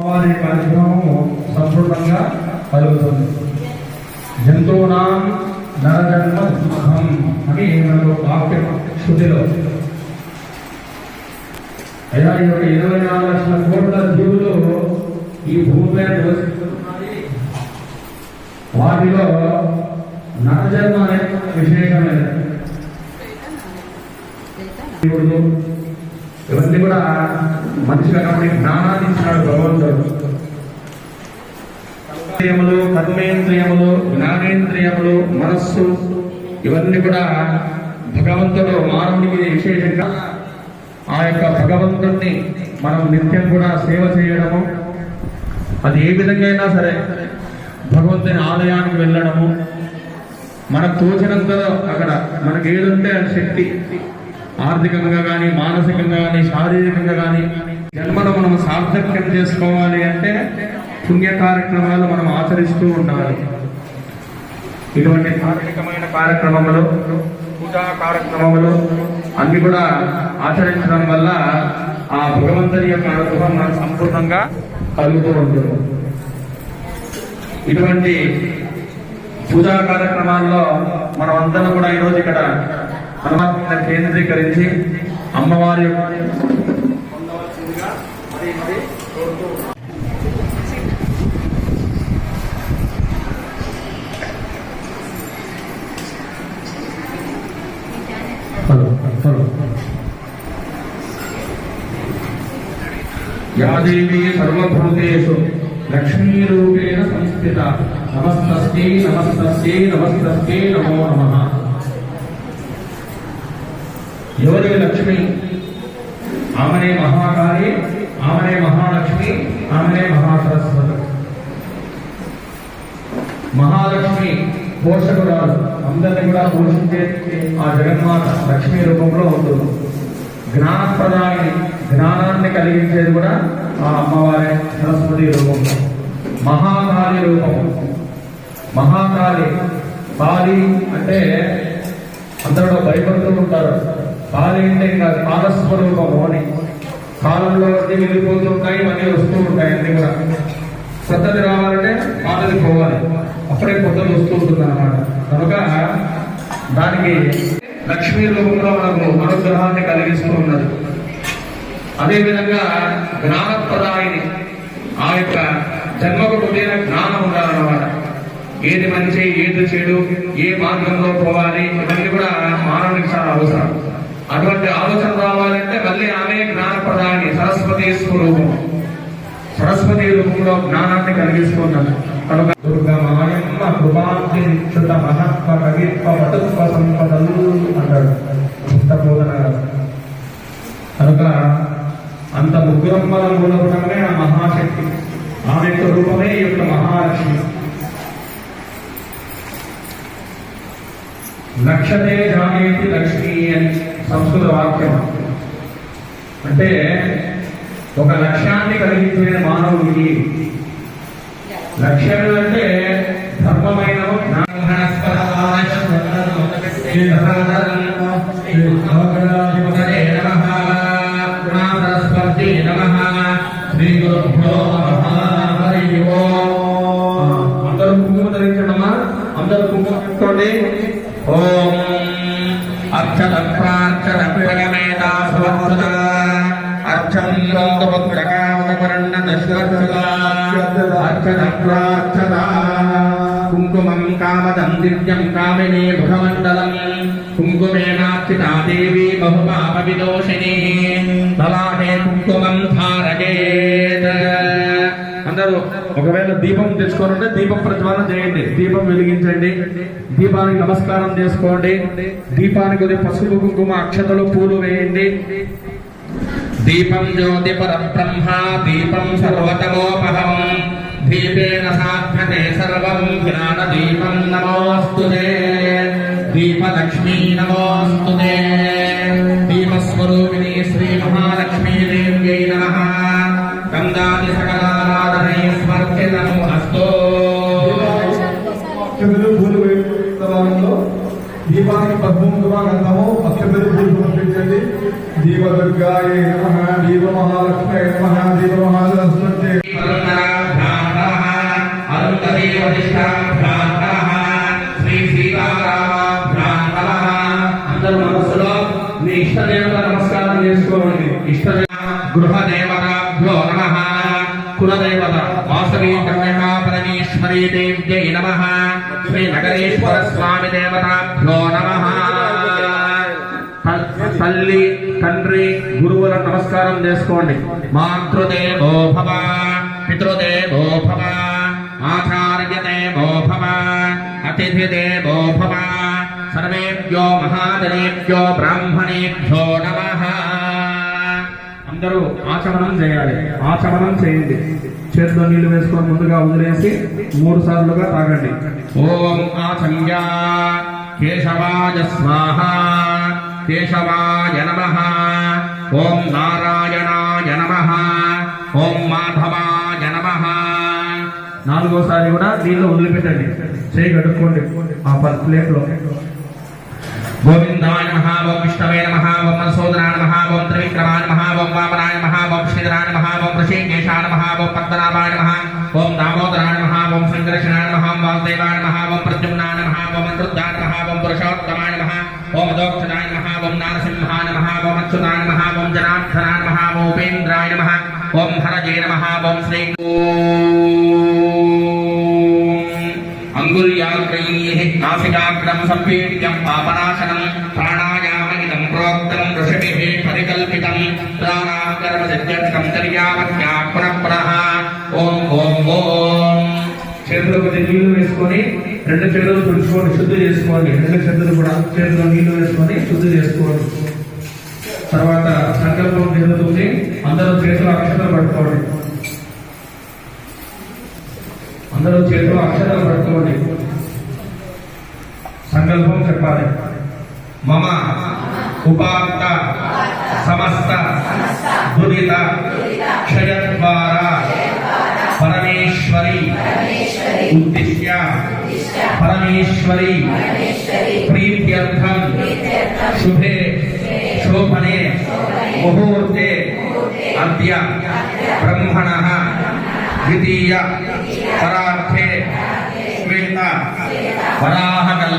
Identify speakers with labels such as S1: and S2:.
S1: వారి కార్యక్రమము సంపూర్ణంగా కలుగుతుంది. జంతువునాం నరజన్మ దుఃఖం అని మనకు వాక్య శుద్ధిలో అయ్యా ఈ యొక్క ఇరవై నాలుగు లక్షల కోట్ల జీవులు ఈ భూమి మీద నివసిస్తున్నాయి వాటిలో నరజన్మ అనే విశేషమైనది. ఇవన్నీ కూడా మనిషికి కాబట్టి జ్ఞానాన్ని ఇచ్చినాడు భగవంతుడు. ఇంద్రియములు కర్మేంద్రియములు జ్ఞానేంద్రియములు మనస్సు ఇవన్నీ కూడా భగవంతుడు మానవుడికి విశేషంగా ఆ యొక్క భగవంతుణ్ణి మనం నిత్యం కూడా సేవ చేయడము అది ఏ విధంగా అయినా సరే భగవంతుని ఆలయానికి వెళ్ళడము మనకు తోచినంత అక్కడ మనకి ఏదుంటే అది శక్తి. ఆర్థికంగా కానీ మానసికంగా కానీ శారీరకంగా కానీ జన్మను మనం సార్థక్యం చేసుకోవాలి అంటే పుణ్య కార్యక్రమాలు మనం ఆచరిస్తూ ఉండాలి. ఇటువంటి ధార్మికమైన కార్యక్రమములు పూజా కార్యక్రమములు అన్ని కూడా ఆచరించడం వల్ల ఆ భగవంతుని యొక్క అనుగ్రహం మనకు సంపూర్ణంగా కలుగుతూ ఉంటుంది. ఇటువంటి పూజా కార్యక్రమాల్లో మనం అందరం కూడా ఈరోజు ఇక్కడ పరమాత్మ కేంద్రీకరించి అమ్మవారి యాదేవి సర్వభూతేషు లక్ష్మీరూపేణ సంస్థిత. నమస్తస్యై నమస్తస్యై నమస్తస్యై నమో నమః. ఎవరి లక్ష్మి. ఆమెనే మహాకాళి ఆమెనే మహాలక్ష్మి ఆమెనే మహాసరస్వతి. మహాలక్ష్మి పోషకురాలు. అందరినీ కూడా పోషించే ఆ జగన్మాత లక్ష్మీ రూపంలో ఉంటుంది. జ్ఞానప్రదాయిని జ్ఞానాన్ని కలిగించేది కూడా ఆ అమ్మవారి సరస్వతి రూపం. మహాకాళి రూపం. మహాకాళి కాళి అంటే అందరూ భయపడుతూ ఉంటారు. కాళి ఇంకా కాలస్వరూపము అని. కాలంలో అన్ని వెళ్ళిపోతూ ఉంటాయి మళ్ళీ వస్తూ ఉంటాయి అన్ని కూడా. కొత్తది రావాలంటే పాతది పోవాలి. అప్పుడే కొత్తది వస్తూ ఉంటుంది అనమాట కనుక దానికి లక్ష్మీ రూపంలో మనకు అనుగ్రహాన్ని కలిగిస్తూ ఉన్నది. అదేవిధంగా జ్ఞానప్రదాయిని ఆ యొక్క జన్మకు పుట్టిన జ్ఞానం ఉండాలన్నమాట. ఏది మంచి ఏది చెడు ఏ మార్గంలో పోవాలి ఇవన్నీ కూడా మానవునికి చాలా అవసరం. అటువంటి ఆలోచన రావాలంటే మళ్ళీ ఆమె జ్ఞానప్రదాయిని సరస్వతి స్వరూపం. సరస్వతి రూపంలో జ్ఞానాన్ని కలిగిస్తున్నది కనుక దుర్గా మాయమ్మ కృపాంతి చుట్ట మహత్వ కవిత్వ వటుత్వ సంపదలు అంటాడు. భక్త బోధన కనుక అంత ముగ్గురమ్మల మూలపుటమే ఆ మహాశక్తి ఆమె యొక్క రూపమే ఈ యొక్క మహాలక్ష్మి. లక్షతే జానేతి లక్ష్మి అని సంస్కృత వాక్యం. అంటే ఒక లక్ష్యాన్ని కలిగించిన మానవుడికి లక్ష్యం అంటే ధర్మమైన అందరూ కుంకుమ ధరించడమా అందరూ కుంకుమ ఓ కుంకుమం కామదం దివ్యం కామినే భుజమండలం కుంకుమేనార్చితా దేవీ బహుపాప విదోషిణి లలాటే కుంకుమం ధారయేత్ అందరూ ఒకవేళ దీపం తెచ్చుకోనుంటే దీపం ప్రజ్వలన చేయండి. దీపం వెలిగించండి. దీపానికి నమస్కారం చేసుకోండి. దీపానికి కొద్దిగా పసుపు కుంకుమ అక్షతలు పూలు వేయండి. దీపం జ్యోతి పరబ్రహ్మ దీపం సర్వతమోపహం. దీపేన సాధ్యతే సర్వం జ్ఞాన దీపం నమోస్తుతే దీపలక్ష్మీ నమో పద్మూడుగా అందాము
S2: అక్షతలు పూజ పంపించండి దీవదుర్గాయ నమ దీవ మహాలక్ష్మయ నమ దీవ మహాలక్ష్మే అందరూ మనస్సులో మీ
S1: ఇష్టదేవత నమస్కారం చేసుకోండి. ఇష్టదేవ గృహదేవ కులదేవత వాసవీ కన్యకా పరమేశ్వరీ దేవ్యై నమ శ్రీ నగరేశ్వర స్వామి దేవతాభ్యో నమ తల్లి తండ్రి గురువుల నమస్కారం చేసుకోండి. మాతృదేవో భవ పితృదేవో భవ ఆచార్యదేవో భవ అతిథిదేవో భవ సర్వేభ్యో మహాజనేభ్యో బ్రాహ్మణేభ్యో నమః।
S3: అందరూ ఆచమనం చేయాలి. ఆచమనం చేయండి. చేతిలో నీళ్ళు వేసుకొని ముందుగా వదిలేసి మూడు సార్లుగా తాగండి.
S1: ఓం ఆచమ్య కేశవాయ స్వాహ కేశవాయ నమ. ఓం నారాయణాయ నమ. ఓం మాధవాయ నమ.
S3: నాలుగోసారి కూడా నీళ్ళు వదిలిపెట్టండి. చేయి కడుక్కోండి ఆ పర్ ప్లేట్లో.
S1: గోవిందాయ నమః ఓం విష్ణవే నమః ఓం మధుసూదనాయ నమః ఓం త్రివిక్రమాయ నమః ఓం వామనాయ నమః ఓం శ్రీధరాయ నమః ఓం ఋషికేశాయ నమః ఓం పద్మనాభాయ నమః ఓం దామోదరాయ నమః ఓం సంకర్షణాయ నమః ఓం వాసుదేవాయ నమః ఓం ప్రద్యుమ్నాయ నమః ఓం అనిరుద్ధాయ నమః ఓం పురుషోత్తమాయ నమః ఓం అదోక్షదాయ నమః ఓం నారసింహాయ నమః ఓం అచ్యుతాయ నమః ఓం జనార్దనాయ నమః ఓం ఉపేంద్రాయ నమః ఓం హరజే నమః ఓం శ్రీ నాసికాగ్రం సంపీడ్యం పాపనాశనం ప్రాణాయామయిదం ప్రోక్తం ఋషిభిः పరికల్పితం ప్రాణాకర్మసిద్ధ్యర్థం చర్యావత్యా పునః పునః ఓం ఓం ఓం
S3: చేతులు కొద్ది నీళ్ళు వేసుకొని రెండు చేతులు తుడుచుకొని శుద్ధి చేసుకోండి రెండు చేతులు కూడా చేతిలో నీళ్ళు వేసుకొని శుద్ధి చేసుకోండి తర్వాత సంకల్పం జరుగుతుంది. అందరూ చేతులు అక్షరాలు పట్టుకోండి. అందరూ చేతులు అక్షరాలు పట్టుకోండి. संकल्पम कर
S1: पा रहे मम उपात समस्त दुरित क्षयद्वारा परमेश्वरी उद्दिश्य परमेश्वरी प्रीत्यर्थम शुभे शोभने मुहूर्ते अद्य ब्रह्मण द्वितीय परार्थे श्वेता वराहकल